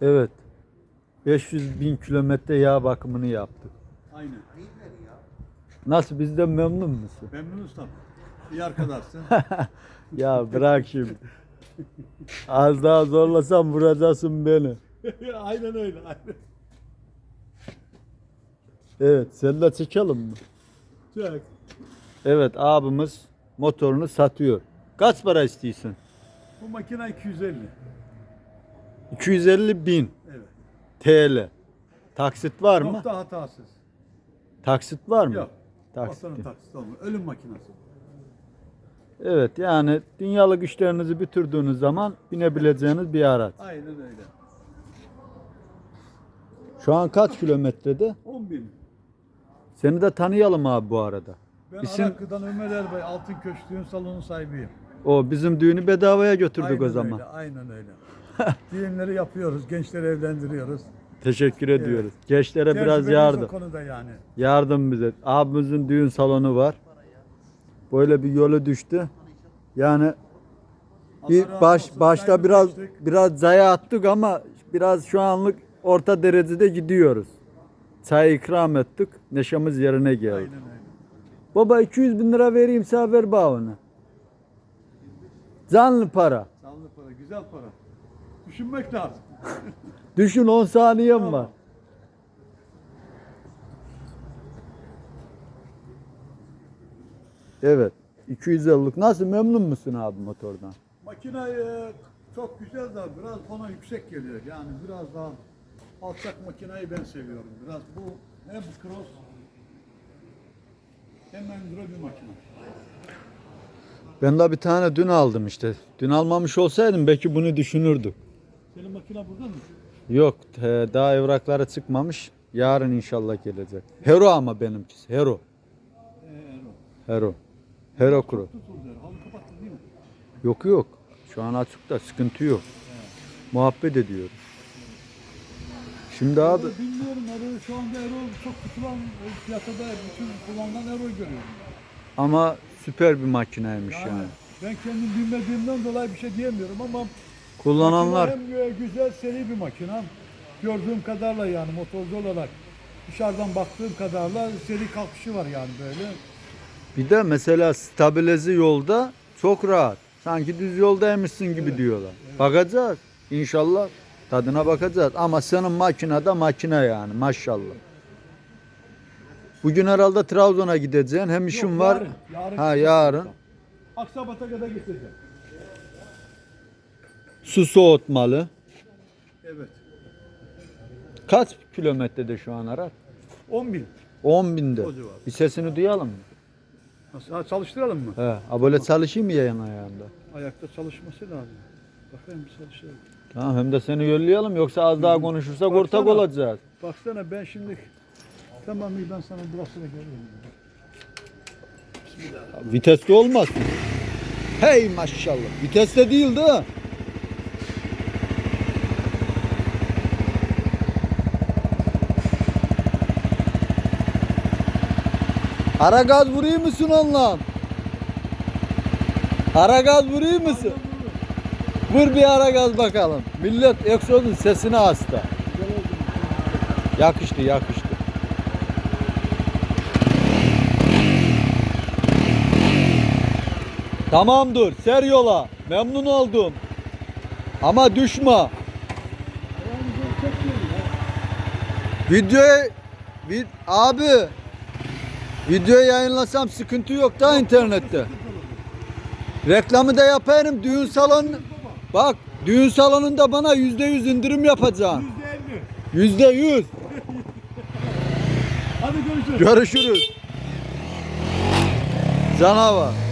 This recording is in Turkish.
Evet. 500 bin kilometre yağ bakımını yaptık. Aynen. Nasıl bizden memnun musun? Memnunuz tabii. İyi arkadaşsın. Ya bırak şimdi. Az daha zorlasam vuracaksın beni. aynen öyle. Aynen. Evet, sen de çekelim mi? Çok. Evet, abimiz motorunu satıyor. Kaç para istiyorsun? Bu makine 250. 250 bin Evet. TL. Taksit var mı? Nokta hatasız. Taksit var mı? Yok. Taksit. Motorun taksit olmuyor. Ölüm makinesi. Evet, yani dünyalık işlerinizi bitirdiğiniz zaman binebileceğiniz bir araç. Aynen öyle. Şu an kaç kilometrede? 10 bin. Seni de tanıyalım abi bu arada. Ben İsim- Araklı'dan Ömer Erbay, Altın Köşkü'nün salonu sahibiyim. O bizim düğünü bedavaya götürdük aynen o zaman. Öyle, aynen öyle. Düğünleri yapıyoruz, gençleri evlendiriyoruz. Teşekkür ediyoruz. Gençlere biraz Tecrübemiz yardım. o konuda yani. Yardım bize. Abimizin düğün salonu var. Böyle bir yolu düştü. Yani bir Allah razı baş olsun. başta Saygı biraz geçtik. biraz zaya attık ama biraz şu anlık orta derecede gidiyoruz. Çay ikram ettik. Neşemiz yerine geldi. Aynen öyle. Baba 200 bin lira vereyim sana ver bağını. Canlı para. Canlı para, güzel para. Düşünmek lazım. Düşün 10 saniyem Tamam. var. Evet. 250'lik. Nasıl memnun musun abi motordan? Makine e, çok güzel de biraz bana yüksek geliyor. Yani biraz daha alçak makineyi ben seviyorum. Biraz bu hem cross hem enduro bir makine. Ben de bir tane dün aldım işte. Dün almamış olsaydım belki bunu düşünürdük. Senin makine burada mı? Yok he, daha evrakları çıkmamış. Yarın inşallah gelecek. Hero ama benimkisi. Hero. Ee, Ero. Hero. Hero Kuru. Tutuldu. Halı kapattın değil mi? Yok yok. Şu an açıkta sıkıntı yok. Muhabbet ediyoruz. Şimdi abi Bilmiyorum Ero şu anda Ero çok tutulan e, piyasada bütün kullanılan Ero görüyorum. ama süper bir makineymiş yani. ben kendim bilmediğimden dolayı bir şey diyemiyorum ama Kullananlar makine hem e, güzel seri bir makine. Gördüğüm kadarıyla yani motorcu olarak dışarıdan baktığım kadarıyla seri kalkışı var yani böyle. bir de mesela stabilize yolda çok rahat. Sanki düz yoldaymışsın gibi diyorlar. Bakacağız. İnşallah tadına bakacağız. Ama senin makine de makine yani maşallah. Bugün herhalde Trabzon'a gideceksin. Hem işin Yok, var. yarın, yarın ha gideceğim. yarın. Aksabat'a kadar getireceğim. Su soğutmalı. Evet. Kaç kilometrede şu an araç? 10 bin. 10 binde. O. Bir sesini duyalım mı? Ha, çalıştıralım mı? He, ha böyle çalışayım mı yayın ayağında? Ayakta çalışması lazım. Bakayım bir çalışalım. Tamam hem de seni yollayalım yoksa az daha konuşursak Baksana. ortak olacağız. Baksana ben şimdi tamam ben sana burasına geliyorum. Viteste olmaz. Hey maşallah. Viteste değil de. Ara gaz vurayım mısın onunla? Ara gaz vurayım mısın? Vur bir ara gaz bakalım. Millet Exodus sesine hasta. Yakıştı yakıştı. Tamamdır. Ser yola. Memnun oldum. Ama düşme. Videoyu vid, abi videoyu yayınlasam sıkıntı yok da internette. Reklamı da yaparım düğün salonu. Bak düğün salonunda bana yüzde yüz indirim yapacağım. %50. Yüzde yüz. Hadi görüşürüz. Görüşürüz. Canavar.